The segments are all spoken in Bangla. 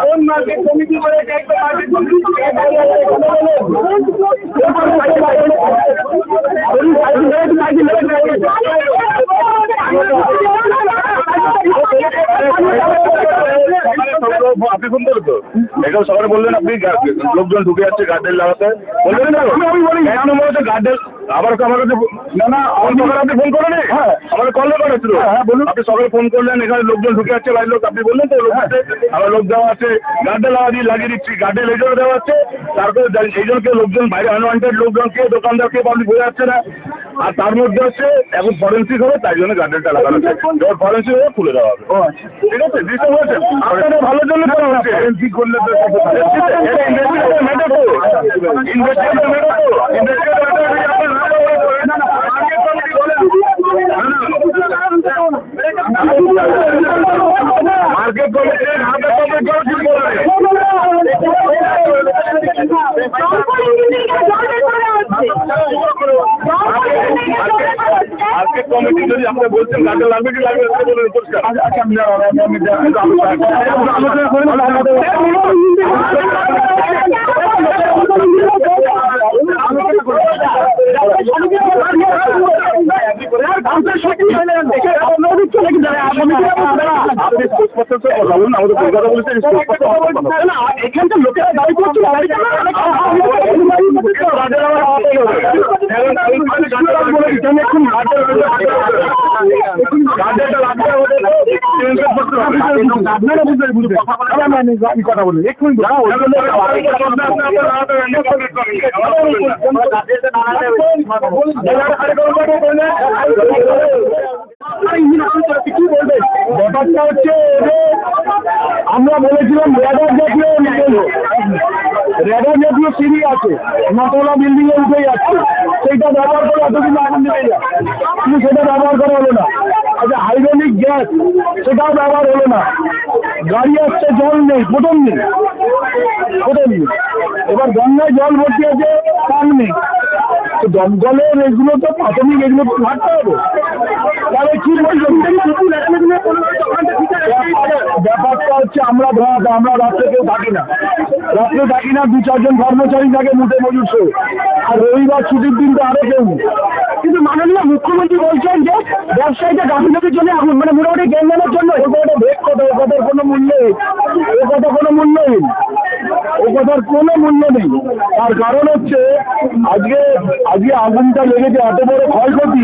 কোন মার্কেট কমিটি বলে একটা মার্কেট আপনি ফোন করে তো এখানে সবাই বললেন আপনি লোকজন ঢুকে যাচ্ছে গার্ডেল লাগাতে। বললেন না। আমি বলি এক নম্বর হচ্ছে গার্ডেল। আবার আমার কাছে না না আমার আপনি ফোন করেন হ্যাঁ। কল করা ছিল হ্যাঁ বলুন। আপনি সকালে ফোন করলেন এখানে লোকজন ঢুকে যাচ্ছে বাড়ির লোক আপনি বললেন তো লোক আছে আমার লোক দেওয়া আছে গার্ডেল লাগা দিয়ে লাগিয়ে দিচ্ছি গার্ডেল এই জন্য দেওয়া আছে। তারপরে এই জন্য কেউ লোকজন বাইরে আনওয়ান্টেড লোকজনকে দোকানদারকে পাবলিক বোঝা যাচ্ছে না। আর তার মধ্যে হচ্ছে এখন ফরেন্সিক হবে তাই জন্য গার্ডেলটা লাগানো যখন ফরেন্সিক হবে খুলে দেওয়া হবে। ঠিক আছে? পারছেন আপনাদের ভালোর জন্য করা হচ্ছে ফরেন্সিক করলে তো ইনভেস্টিগেশন ম্যাটার তো ইনভেস্টিগেশন ম্যাটার তো ইনভেস্টিগেশন ম্যাটার না না মার্কেট মার্কেট যদি আপনি বলছেন গাড়ি লাগবে কি লাগবে পরিষ্কার আলোচনা করে আপনি স্পষ্ট কথা বলুন আমাদের কলকাতা বলেছেন এখানকার লোকেরা দাবি করছিল আপনারা বুঝতে ব্যাপারটা হচ্ছে আমরা বলেছিলাম রেডার জাতীয় রেডার জাতীয় সিঁড়ি আছে নতলা বিল্ডিং এ উঠে যাচ্ছে সেইটা ব্যবহার করে এতদিন আগুন দিতে যায় কিন্তু সেটা ব্যবহার করা হলো না আচ্ছা হাইড্রোলিক গ্যাস সেটাও ব্যবহার হলো না। গাড়ি আসছে, জল নেই প্রথম নেই। প্রথম নেই। এবার গঙ্গায় জল ভর্তি আছে পান নেই। দমকলের এগুলো তো প্রাথমিক, এগুলো তো থাকতে হবে। তাহলে কি ব্যাপারটা হচ্ছে আমরা ধরা আমরা রাত্রে কেউ থাকি না। রাত্রে থাকি না, দু চারজন কর্মচারী থাকে মুঠে মজুর সহ। আর রবিবার ছুটির দিন তো আরও কেউ। কিন্তু মাননীয় মুখ্যমন্ত্রী বলছেন যে ব্যবসায়ীদের গাফিলতির জন্য আগুন মানে মোটামুটি গেঞ্জানোর জন্য এ কথা ভেদ কথা, এ কথার কোনো মূল্য নেই। এ কথা কোনো মূল্য নেই। ও কথার কোনো মূল্য নেই। তার কারণ হচ্ছে আজকে আজকে আগুনটা লেগেছে এত বড় ক্ষয়ক্ষতি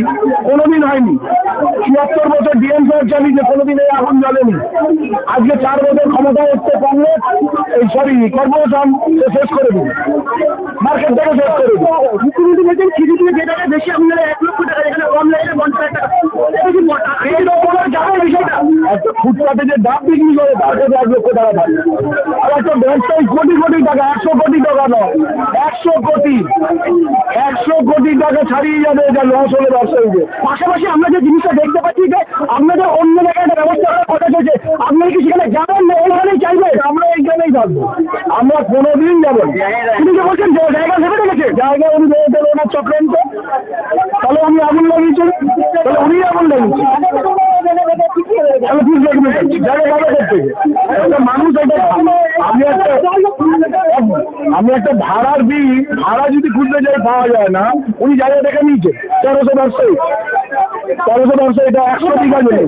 কোনোদিন হয়নি। চুয়াত্তর বছর ডিএম সাহেব চালিয়েছে কোনোদিন এই আগুন জ্বলেনি। আজকে চার বছর ক্ষমতা হচ্ছে কংগ্রেস এই সরি কর্পোরেশন সে শেষ করে দিন মার্কেট থেকে শেষ করে দিন মুখ্যমন্ত্রী বলছেন থেকে যে টাকা বেশি আপনারা এক লক্ষ টাকা এখানে লাগে পঞ্চাশ টাকা। একটা ফুটপাতে যে ডাব বিক্রি করে, তার কাছে এক লক্ষ টাকা থাকে। আর একটা ব্যবসায়ী কোটি কোটি টাকা, একশো কোটি টাকা নয়, একশো কোটি। একশো কোটি টাকা ছাড়িয়ে যাবে এটা লস হলে ব্যবসায়ীদের পাশাপাশি আমরা যে জিনিসটা দেখতে পাচ্ছি যে আপনাদের অন্য জায়গায় একটা ব্যবস্থা করার কথা চলছে আপনারা কি সেখানে যাবেন না? ওইখানেই চাইবে? আমরা এইখানেই থাকব। আমরা কোনোদিন যাব। তিনি যে বলছেন জায়গা ভেবে রেখেছে, জায়গা উনি ভেবে দেবে ওনার চক্রান্ত। তাহলে উনি আগুন লাগিয়েছেন তাহলে উনি আগুন লাগিয়েছেন। তাহলে একটা মানুষ একটা আমি একটা আমি একটা ভাড়ার দিই ভাড়া যদি খুঁজতে যাই পাওয়া যায় না, উনি জায়গা দেখে নিয়েছে, তেরোশো ব্যবসায়ী। তেরোশো ব্যবসায়ী, এটা একশো বিঘা জমি।